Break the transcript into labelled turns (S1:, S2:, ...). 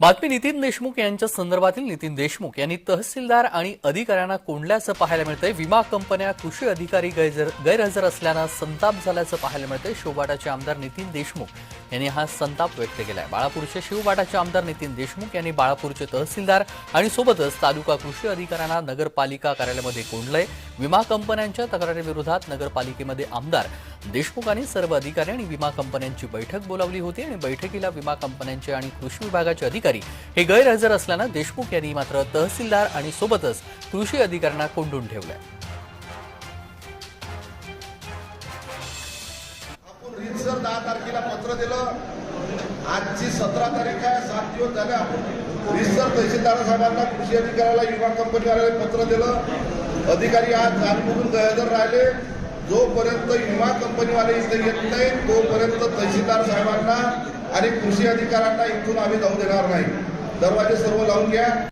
S1: बातमी नितीन देशमुख यांच्या संदर्भातील नितीन देशमुख यांनी तहसीलदार आणि अधिकाऱ्यांना कोंडल्याचं पाहायला मिळतंय. विमा कंपन्या कृषी अधिकारी गैरहजर गैरहजर असल्यानं संताप झाल्याचं पाहायला मिळतंय. शिवबाटाचे आमदार नितीन देशमुख यांनी हा संताप व्यक्त केलाय. बाळापूरचे शिवबाटाचे आमदार नितीन देशमुख यांनी बाळापूरचे तहसीलदार आणि सोबतच तालुका कृषी अधिकाऱ्यांना नगरपालिका कार्यालयामध्ये कोंडलंय. विमा कंपन्यांच्या तक्रारीविरोधात नगरपालिकेमध्ये आमदार देशमुखांनी सर्व अधिकारी आणि विमा कंपन्यांची बैठक बोलावली होती आणि बैठकीला विमा कंपन्यांचे आणि कृषी विभागाचे अधिकारी हे गैरहजर असल्यानं देशमुख यांनी मात्र तहसीलदार आणि सोबतच कृषी अधिकाऱ्यांना कोंडून ठेवलंय.
S2: सर दहा तारखेला पत्र दिलं. आजची सतरा तारीख आहे सात दिवस झाले आपण रिसर तहसीलदार साहेबांना कृषी अधिकाऱ्याला युवा कंपनीवाल्याला पत्र दिलं. अधिकारी आज जाणून गैरहजर राहिले. जोपर्यंत विमा कंपनीवाले इथे येत नाही तोपर्यंत तहसीलदार साहेबांना आणि कृषी अधिकाऱ्यांना इथून आम्ही जाऊ देणार नाही. दरवाजे सर्व लावून घ्या.